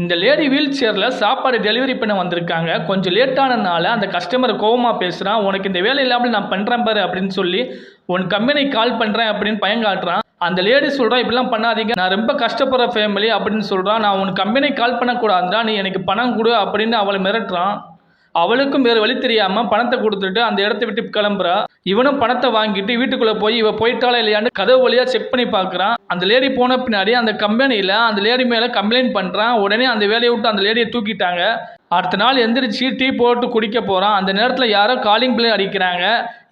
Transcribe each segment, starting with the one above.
இந்த lady wheel சேரில் சாப்பாடு டெலிவரி பண்ண வந்திருக்காங்க. கொஞ்சம் லேட்டானதுனால அந்த கஸ்டமர் கோவமாக பேசுகிறான் உனக்கு இந்த வேலை இல்லாமல் நான் பண்ணுறேன் பாரு அப்படின்னு சொல்லி உன் கம்பெனி கால் பண்ணுறேன் அப்படின்னு பயம் காட்டுறான் அந்த லேடி சொல்கிறா இப்படிலாம் பண்ணாதீங்க. நான் ரொம்ப கஷ்டப்படுற ஃபேமிலி அப்படின்னு சொல்கிறான் நான் உன் கம்பெனிக்கு கால் பண்ணக்கூடாதுடா. நீ எனக்கு பணம் கொடு அப்படின்னு அவளை மிரட்டுறான். அவளுக்கும் வேறு வழி தெரியாமல் பணத்தை கொடுத்துட்டு அந்த இடத்த விட்டு கிளம்புறா. இவனும் பணத்தை வாங்கிட்டு வீட்டுக்குள்ளே போய் இவ போயிட்டாளா இல்லையான்னு கதவு வழியாக செக் பண்ணி பார்க்குறான் அந்த லேடி போன பின்னாடி அந்த கம்பெனியில் அந்த லேடி மேலே கம்ப்ளைண்ட் பண்ணுறான் உடனே அந்த வேலையை விட்டு அந்த லேடியை தூக்கிட்டாங்க. அடுத்த நாள் எந்திரிச்சு டீ போட்டு குடிக்க போகிறான் அந்த நேரத்தில் யாரோ காலிங் பிளே அடிக்கிறாங்க.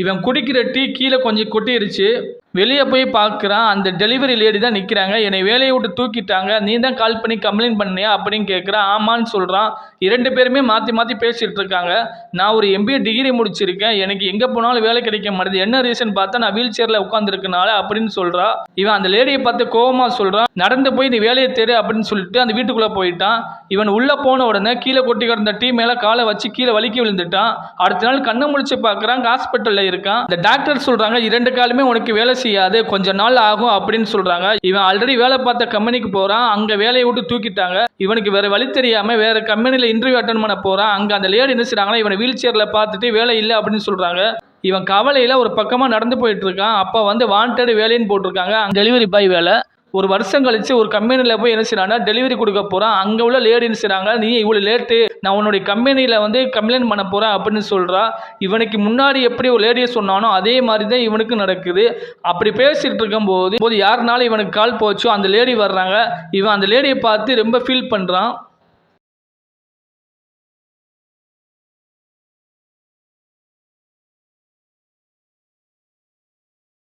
இவன் குடிக்கிற டீ கீழே கொஞ்சம் கொட்டிருச்சு. வெளியே போய் பார்க்குறான். அந்த டெலிவரி லேடி தான் நிற்கிறாங்க என்னை வேலையை விட்டு தூக்கிட்டாங்க. நீ தான் கால் பண்ணி கம்ப்ளைண்ட் பண்ணியா அப்படின்னு கேட்குறான் ஆமான்னு சொல்கிறான் இரண்டு பேருமே மாற்றி மாற்றி பேசிகிட்டு இருக்காங்க. நான் ஒரு எம்பிஏ டிகிரி முடிச்சிருக்கேன். எனக்கு எங்கே போனாலும் வேலை கிடைக்க மாட்டேது. என்ன ரீசன் பார்த்தா நான் வீல் சேரில் உட்காந்துருக்கனால அப்படின்னு சொல்கிறா இவன் அந்த லேடியை பார்த்து கோவமாக சொல்கிறான் நடந்து போய் நீ வேலையை தேடு அப்படின்னு சொல்லிட்டு அந்த வீட்டுக்குள்ளே போயிட்டான். இவன் உள்ளே போன உடனே கீழே கொட்டி கிடந்த டீ மேலே காலை வச்சு கீழே வலிக்கி விழுந்துட்டான். அடுத்த நாள் கண்ணை முடிச்சு பார்க்குறாங்க ஹாஸ்பிட்டலில் இருக்கான். இந்த டாக்டர் சொல்கிறாங்க இரண்டு காலமே உனக்கு வேலை செய்யாது கொஞ்ச நாள் ஆகும் அப்படின்னு சொல்றாங்க. இவன் ஆல்ரெடி வேலை பார்த்த கம்பெனிக்கு போறான் அங்க வேலையை விட்டு தூக்கிட்டாங்க. இவனுக்கு வேற வழி தெரியாமல் வேற கம்பெனியில் இன்டர்வியூ அட்டன் பண்ண போறான். அங்கே அந்த லேடி என்ன செய்றாங்கன்னா இவனை வீல் சேர்ல பார்த்துட்டு வேலை இல்லை அப்படின்னு சொல்றாங்க. இவன் கவலையில் ஒரு பக்கமாக நடந்து போயிட்டு இருக்கான். அப்போ வந்து வாண்டட் வேலைன்னு போட்டிருக்காங்க. டெலிவரி பாய் வேலை. ஒரு வருஷம் கழிச்சு ஒரு கம்பெனியில் போய் என்ன செய்றான்னா டெலிவரி கொடுக்க போகிறான் அங்கே உள்ள லேடின்னு செய்கிறாங்க நீ இவ்வளோ லேட்டு நான் உன்னுடைய கம்பெனியில் வந்து கம்ப்ளைண்ட் பண்ண போகிறேன் அப்படின்னு சொல்கிறா இவனுக்கு முன்னாடி எப்படி ஒரு லேடியை சொன்னானோ அதே மாதிரி தான் இவனுக்கு நடக்குது. அப்படி பேசிகிட்டு இருக்கும்போது போது யாருனாலும் இவனுக்கு கால் போச்சோ அந்த லேடி வர்றாங்க. இவன் அந்த லேடியை பார்த்து ரொம்ப ஃபீல் பண்ணுறான்